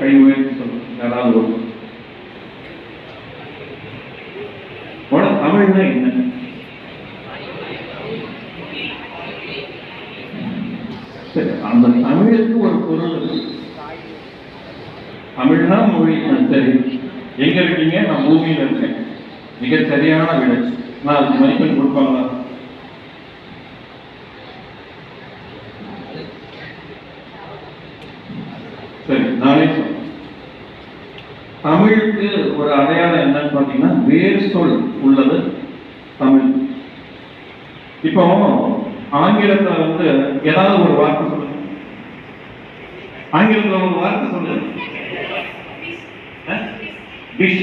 கை உயர்த்தி சொல்லுங்க ஒரு. தமிழ்னா என்ன? சரி அந்த தமிழுக்கு ஒரு பொருள் தமிழ்னா மொழி ஆ, சரி. எங்க இருக்கீங்க? நான் பூமியில இருக்கேன். மிக சரியான விடை நான் அதுக்கு மதிப்பெண் கொடுப்பாங்களா? சரி நானே சொல்றேன்? தமிழுக்கு ஒரு அடையாளம் என்னன்னு பார்த்தீங்கன்னா வேறு சொல் உள்ளது தமிழ். இப்போ ஆங்கிலத்துல வந்து ஏதாவது ஒரு வார்த்தை சொல்லுங்க. ஆங்கிலத்துல ஒரு வார்த்தை சொல்லுங்க. விஷ்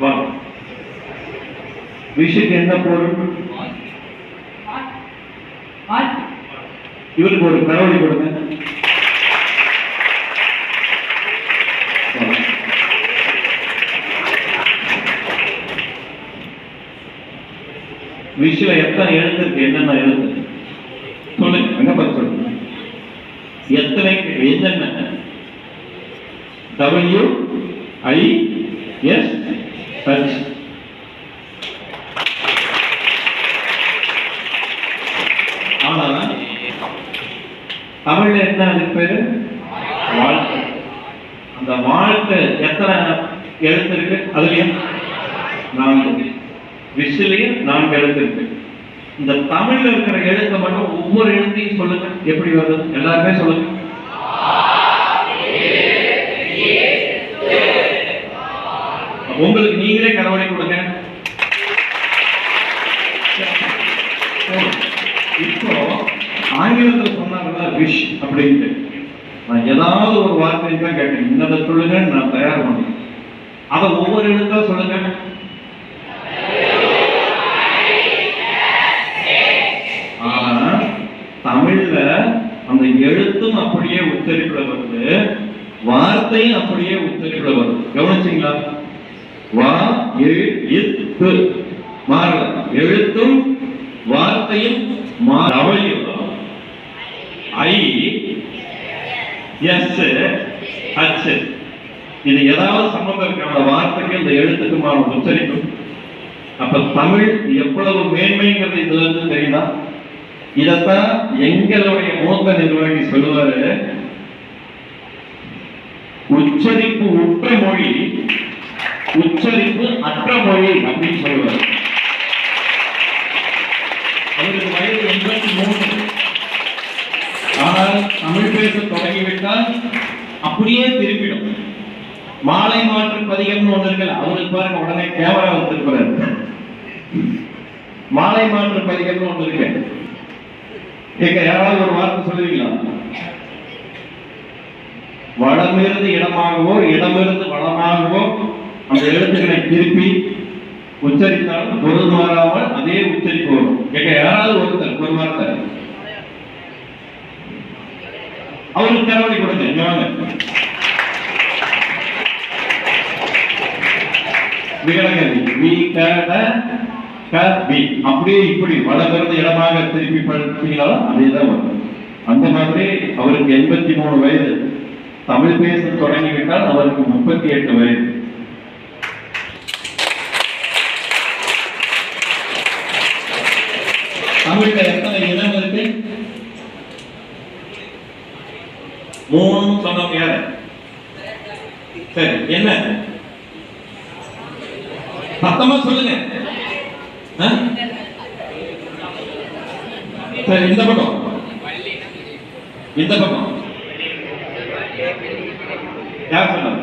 வா. விஷுக்கு என்ன பொருள்? இவருக்கு ஒரு கடவுளை கொடுங்க வா. விஷுல எத்தனை எழுத்து இருக்கு என்னென்ன எழுத்து சொல்லுங்க அங்க பார்த்து சொல்லுங்க எத்தனை என்னென்ன? டபிள்யூ ஐ எஸ் ஹச் அவ்வளவுதான். தமிழ்ல என்ன அதுக்கு பேரு? வாழ்த்து. அந்த வாழ்த்து எத்தனை எழுத்து இருக்கு அதுலயும் நான்கு. விசிலையும் நான்கு எழுத்து இருக்கு இந்த தமிழ்ல இருக்கிற எழுத்தை மட்டும் ஒவ்வொரு எழுத்தையும் சொல்லுங்க. எப்படி வருது? எல்லாருமே சொல்லுங்க. உங்களுக்கு நீங்களே கடவுளை கொடுங்க. இப்போ ஆங்கிலத்தில் சொன்னாங்கல்ல விஷ் அப்படின்ட்டு. நான் ஏதாவது ஒரு வார்த்தை தான் கேட்டேன். இன்னதை சொல்லுங்க நான் தயார் பண்ணேன். அதை ஒவ்வொரு எழுத்தா சொல்லுங்க. தமிழ்ல அந்த எழுத்தும் அப்படியே உச்சரிப்புல வருது வார்த்தையும் அப்படியே உச்சரிப்புல வருது. கவனிச்சீங்களா? வா எழுத்து மாறல. எழுத்தும் வார்த்தையும் டபிள்யூ ஐ எஸ் ஹச் இது ஏதாவது சம்பந்தம் இருக்கு? அந்த வார்த்தைக்கு இந்த எழுத்துக்குமான உச்சரிப்பு. அப்ப தமிழ் எவ்வளவு மேன்மைங்கிறது இதுல இருந்து தெரியுதா? இதத்தான் எங்களுடைய மூத்த நிர்வாகி சொல்லுவாரு. உச்சரிப்பு உற்ற மொழி உச்சரிப்பு அற்ற மொழி அப்படின்னு சொல்லுவார். அவருக்கு வயது எண்பத்தி மூணு ஆனால் தமிழ் பேச தொடங்கிவிட்டால் அப்படியே திருப்பிடும் மாலை மாற்று பதிகம்னு ஒன்று இருக்கல அவருக்கு பாருங்க உடனே கேமரா வச்சிருக்கிறாரு மாலை மாற்று பதிகம்னு ஒன்று இருக்கு. கேட்க யாராவது ஒரு வார்த்தை சொல்லுவீங்களா? வடமிருந்து இடமாகவோ இடமிருந்து வளமாகவோ அந்த எழுத்துக்களை திருப்பி உச்சரித்தாலும் பொருள் மாறாமல் அதே உச்சரிப்பு வரும். கேட்க யாராவது ஒருத்தர் ஒரு வார்த்தை. அவருக்கு தரவழி கொடுங்க விகடகதி விகட க பி அப்படியே இப்படி வளர்ந்து இடமாக திருப்பி படிச்சீங்கனாலும் அதே தான் வரும். அந்த மாதிரி அவருக்கு எண்பத்தி மூணு வயது. தமிழ் பேச தொடங்கிவிட்டால் அவருக்கு முப்பத்தி எட்டு வயது. தமிழ்ல எத்தனை இனம் இருக்கு? மூணு சொன்னவங்க யாரு? சரி என்ன? சத்தமா சொல்லுங்க. சரி இந்த பக்கம் இந்த பக்கம் யார் சொன்னாங்க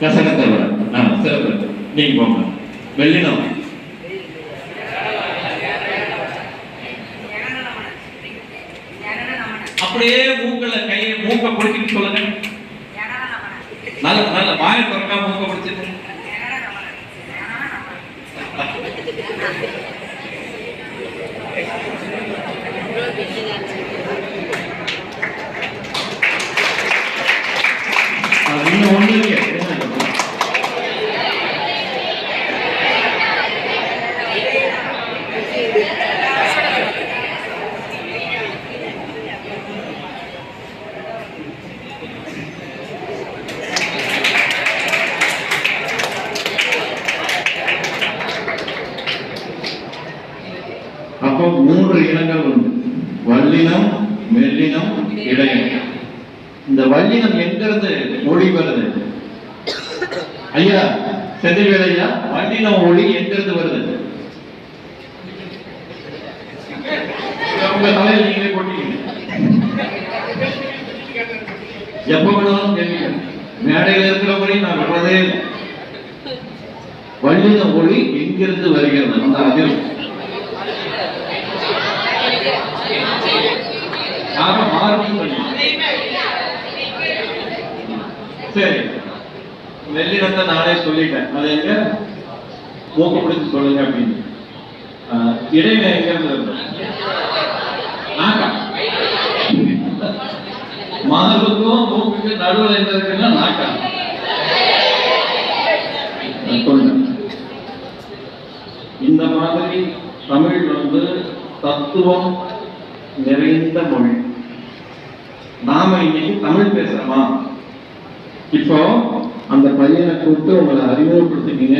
கசகத்தவர் ஆ சிறப்பு. நீங்க போங்க. வெள்ளினம். அப்படியே மூக்கல கையை மூக்க பிடிச்சிட்டு சொல்லுங்க. நல்ல நல்ல வாய திறக்கா மூக்க பிடிச்சிட்டு. அப்போ மூன்று இனங்கள் உண்டு. வல்லினம் மெல்லினம் இடையினம் இந்த வல்லினம் எங்கிருந்து ஒளி வருது? ஐயா செதிவேலையா வல்லினம் ஒளி எங்கிருந்து வருது? உங்க தலையில் நீங்களே போட்டீங்க எப்ப வேணாலும் கேட்க மேடையில் இருக்கிறபடி நான் விடுறதே இல்லை. வல்லின ஒளி எங்கிருந்து வருகிறது? அந்த அதிர்வு சரி. வெள்ளினத்தை நானே சொல்லிட்டேன். அது எங்க? மூக்கு பிடிச்சு சொல்லுங்க அப்படின்னு. ஆஹ், இடையில எங்க இருந்து நாக்கா? மார்புக்கும் மூக்குக்கு நடுவில் என்ன இருக்குன்னா நாக்கா. இந்த மாதிரி தமிழ் வந்து தத்துவம் நிறைந்த மொழி. நாம இன்னைக்கு தமிழ் பேசுறோமா? இப்போ அந்த பையனை கூப்பிட்டு உங்களை அறிமுகப்படுத்திக்கிங்க.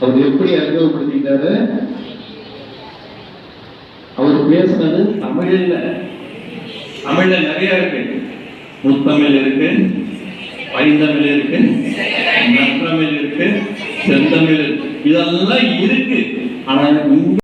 அவர் எப்படி அறிமுகப்படுத்திக்கிட்டாரு? அவர் பேசுனது தமிழ்ல தமிழ்ல நிறைய இருக்கு. முத்தமிழ் இருக்கு பைந்தமிழ் இருக்கு நற்றமிழ் இருக்கு செந்தமிழ் இருக்கு. இதெல்லாம் இருக்கு. ஆனா இங்க